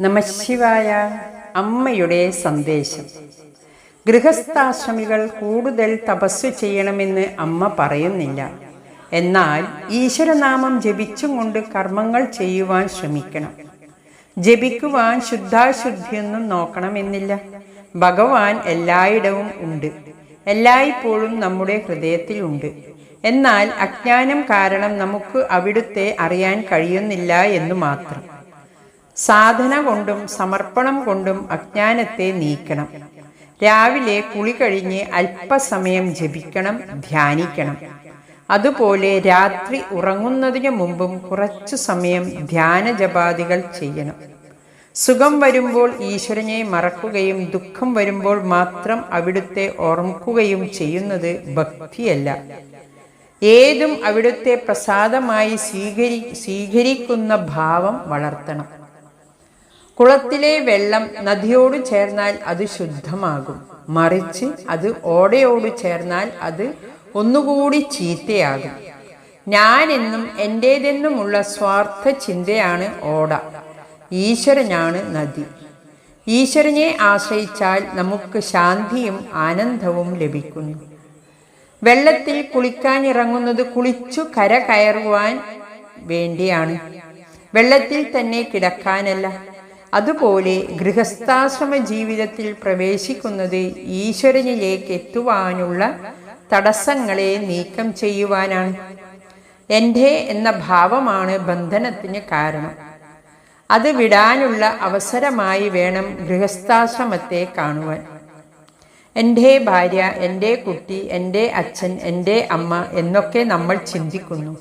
നമശിവായ അമ്മയുടെ സന്ദേശം. ഗൃഹസ്ഥാശ്രമികൾ കൂടുതൽ തപസ്സു ചെയ്യണമെന്ന് അമ്മ പറയുന്നില്ല. എന്നാൽ ഈശ്വരനാമം ജപിച്ചും കൊണ്ട് കർമ്മങ്ങൾ ചെയ്യുവാൻ ശ്രമിക്കണം. ജപിക്കുവാൻ ശുദ്ധാശുദ്ധിയൊന്നും നോക്കണമെന്നില്ല. ഭഗവാൻ എല്ലായിടവും ഉണ്ട്. എല്ലായ്പ്പോഴും നമ്മുടെ ഹൃദയത്തിലുണ്ട് എന്നാൽ അജ്ഞാനം കാരണം നമുക്ക് അവിടുത്തെ അറിയാൻ കഴിയുന്നില്ല എന്ന് മാത്രം. സാധന കൊണ്ടും സമർപ്പണം കൊണ്ടും അജ്ഞാനത്തെ നീക്കണം. രാവിലെ കുളി കഴിഞ്ഞ് അല്പസമയം ജപിക്കണം ധ്യാനിക്കണം. അതുപോലെ രാത്രി ഉറങ്ങുന്നതിനു മുമ്പും കുറച്ചു സമയം ധ്യാന ജപാദികൾ ചെയ്യണം. സുഖം വരുമ്പോൾ ഈശ്വരനെ മറക്കുകയും ദുഃഖം വരുമ്പോൾ മാത്രം അവിടുത്തെ ഓർമ്മിക്കുകയും ചെയ്യുന്നത് ഭക്തിയല്ല. ഏതും അവിടുത്തെ പ്രസാദമായി സ്വീകരി സ്വീകരിക്കുന്ന ഭാവം വളർത്തണം. കുളത്തിലെ വെള്ളം നദിയോട് ചേർന്നാൽ അത് ശുദ്ധമാകും. മറിച്ച് അത് ഓടയോട് ചേർന്നാൽ അത് ഒന്നുകൂടി ചീത്തയാകും. ഞാനെന്നും എന്റേതെന്നുമുള്ള സ്വാർത്ഥ ചിന്തയാണ് ഓട. ഈശ്വരനാണ് നദി. ഈശ്വരനെ ആശ്രയിച്ചാൽ നമുക്ക് ശാന്തിയും ആനന്ദവും ലഭിക്കുന്നു. വെള്ളത്തിൽ കുളിക്കാൻ ഇറങ്ങുന്നത് കുളിച്ചു കര കയറുവാൻ വേണ്ടിയാണ്. വെള്ളത്തിൽ തന്നെ കിടക്കാനല്ല. അതുപോലെ ഗൃഹസ്ഥാശ്രമ ജീവിതത്തിൽ പ്രവേശിക്കുന്നത് ഈശ്വരനിലേക്ക് എത്തുവാനുള്ള തടസ്സങ്ങളെ നീക്കം ചെയ്യുവാനാണ്. എന്റെ എന്ന ഭാവമാണ് ബന്ധനത്തിന് കാരണം. അത് വിടാനുള്ള അവസരമായി വേണം ഗൃഹസ്ഥാശ്രമത്തെ കാണുവാൻ. എന്റെ ഭാര്യ എന്റെ കുട്ടി എന്റെ അച്ഛൻ എന്റെ അമ്മ എന്നൊക്കെ നമ്മൾ ചിന്തിക്കുന്നു.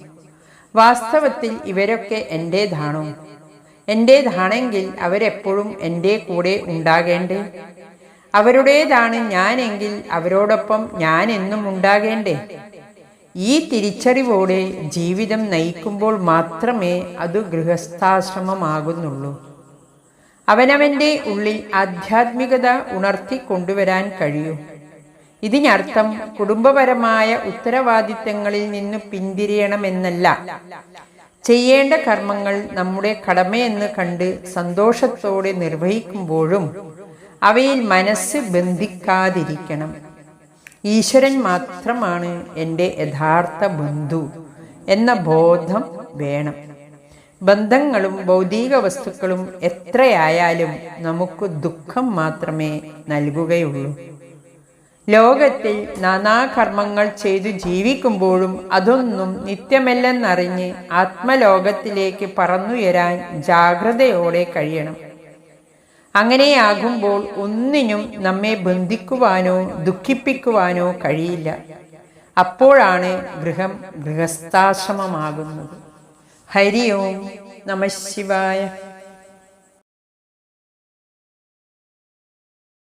വാസ്തവത്തിൽ ഇവരൊക്കെ എന്റേതാണോ? എന്റേതാണെങ്കിൽ അവരെപ്പോഴും എന്റെ കൂടെ ഉണ്ടാകേണ്ടേ? അവരുടേതാണ് ഞാനെങ്കിൽ അവരോടൊപ്പം ഞാൻ എന്നും ഉണ്ടാകേണ്ടേ? ഈ തിരിച്ചറിവോടെ ജീവിതം നയിക്കുമ്പോൾ മാത്രമേ അത് ഗൃഹസ്ഥാശ്രമമാകുന്നുള്ളൂ. അവനവന്റെ ഉള്ളിൽ ആധ്യാത്മികത ഉണർത്തി കൊണ്ടുവരാൻ കഴിയൂ. ഇതിനർത്ഥം കുടുംബപരമായ ഉത്തരവാദിത്തങ്ങളിൽ നിന്ന് പിന്തിരിയണമെന്നല്ല. ചെയ്യേണ്ട കർമ്മങ്ങൾ നമ്മുടെ കടമയെന്ന് കണ്ട് സന്തോഷത്തോടെ നിർവഹിക്കുമ്പോഴും അവയിൽ മനസ്സ് ബന്ധിക്കാതിരിക്കണം. ഈശ്വരൻ മാത്രമാണ് എന്റെ യഥാർത്ഥ ബന്ധു എന്ന ബോധം വേണം. ബന്ധങ്ങളും ഭൗതിക വസ്തുക്കളും എത്രയായാലും നമുക്ക് ദുഃഖം മാത്രമേ നൽകുകയുള്ളൂ. ലോകത്തിൽ നാനാകർമ്മങ്ങൾ ചെയ്തു ജീവിക്കുമ്പോഴും അതൊന്നും നിത്യമല്ലെന്നറിഞ്ഞ് ആത്മലോകത്തിലേക്ക് പറന്നുയരാൻ ജാഗ്രതയോടെ കഴിയണം. അങ്ങനെയാകുമ്പോൾ ഒന്നിനും നമ്മെ ബന്ധിക്കുവാനോ ദുഃഖിപ്പിക്കുവാനോ കഴിയില്ല. അപ്പോഴാണ് ഗൃഹം ഗൃഹസ്ഥാശ്രമമാകുന്നത്. ഹരി ഓം നമ ശിവായ.